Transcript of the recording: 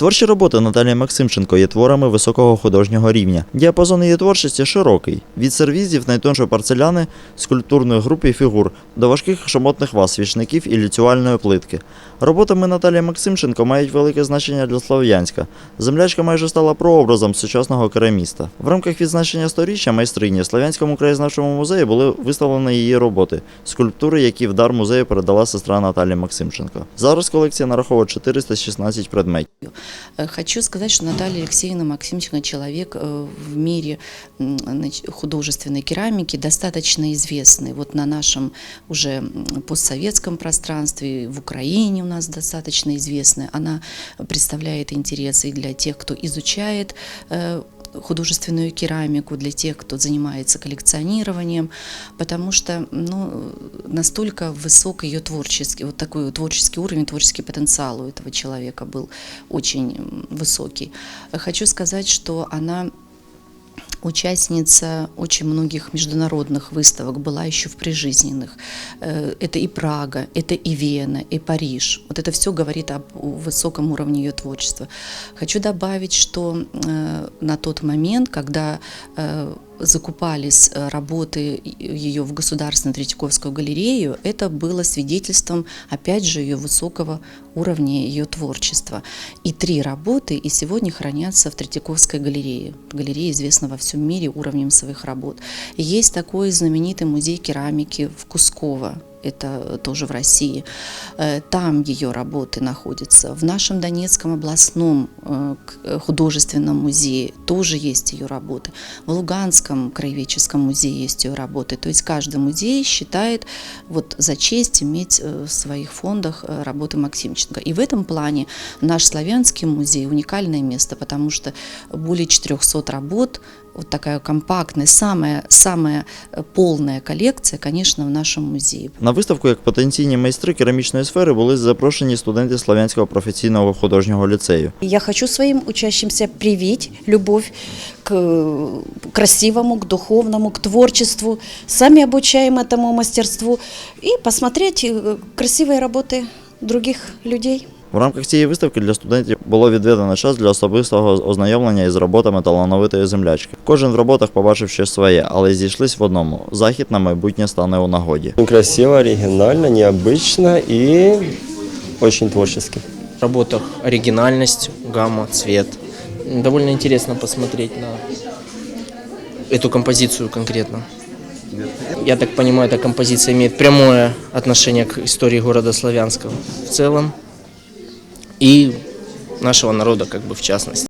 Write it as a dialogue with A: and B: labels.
A: Творчі роботи Наталії Максимченко є творами високого художнього рівня. Діапазон її творчості широкий від сервізів найтоншої порцеляни, скульптурної групи і фігур до важких шамотних ваз, свічників і ліцювальної плитки. Роботами Наталії Максимченко мають велике значення для Слов'янська. Землячка майже стала прообразом сучасного кераміста. В рамках відзначення сторіччя майстрині в Слов'янському краєзнавчому музеї були виставлені її роботи, скульптури, які в дар музею передала сестра Наталії Максимченко. Зараз колекція нараховує 416 предметів.
B: Э, Хочу сказать, что Наталья Алексеевна Максимченко человек э, в мире м, нач- художественной керамики достаточно известный. Вот на нашем уже м, постсоветском пространстве, в Украине у нас достаточно известная. Она представляет интересы и для тех, кто изучает э, художественную керамику, для тех, кто занимается коллекционированием, потому что ну, настолько высок ее творческий, вот такой вот творческий уровень, творческий потенциал у этого человека был очень м, высокий. Хочу сказать, что она участница очень многих международных выставок, была еще в прижизненных. Э, Это и Прага, это и Вена, и Париж. Вот это все говорит об высоком уровне ее творчества. Хочу добавить, что э, на тот момент, когда э, закупались э, работы ее в Государственную Третьяковскую галерею, это было свидетельством, опять же, ее высокого уровня ее творчества. И три работы и сегодня хранятся в Третьяковской галерее. Галерея известна во всем мире уровнем своих работ. И есть такой знаменитый музей керамики в Кусково, это тоже в России. Э, Там ее работы находятся. В нашем Донецком областном э, к- художественном музее тоже есть ее работы. В Луганском краеведческом музее есть ее работы. То есть каждый музей считает вот за честь иметь э, в своих фондах э, работы Максимченко. И в этом плане наш славянский музей уникальное место, потому что более 400 работ, вот такая компактная, самая, самая э, полная коллекция, конечно, в нашем музее.
A: На виставку як потенційні майстри керамічної сфери були запрошені студенти Слов'янського професійного художнього ліцею.
C: Я хочу своим учащимся привить любовь к э, красивому, к духовному, к творчеству. Сами обучаем этому мастерству и посмотреть э, красивые работы других людей.
A: В рамках цієї виставки для студентів було відведено час для особистого ознайомлення із роботами талановитої землячки. Кожен в роботах побачив щось своє, але зійшлись в одному: захід на майбутнє стане у нагоді.
D: Красиво, оригинально, необычно и очень творчески.
E: В работах оригинальность, гамма, цвет. Довольно интересно посмотреть на эту композицию конкретно. Я так понимаю, эта композиция имеет прямое отношение к истории города Славянского в целом и нашего народа как бы в частности.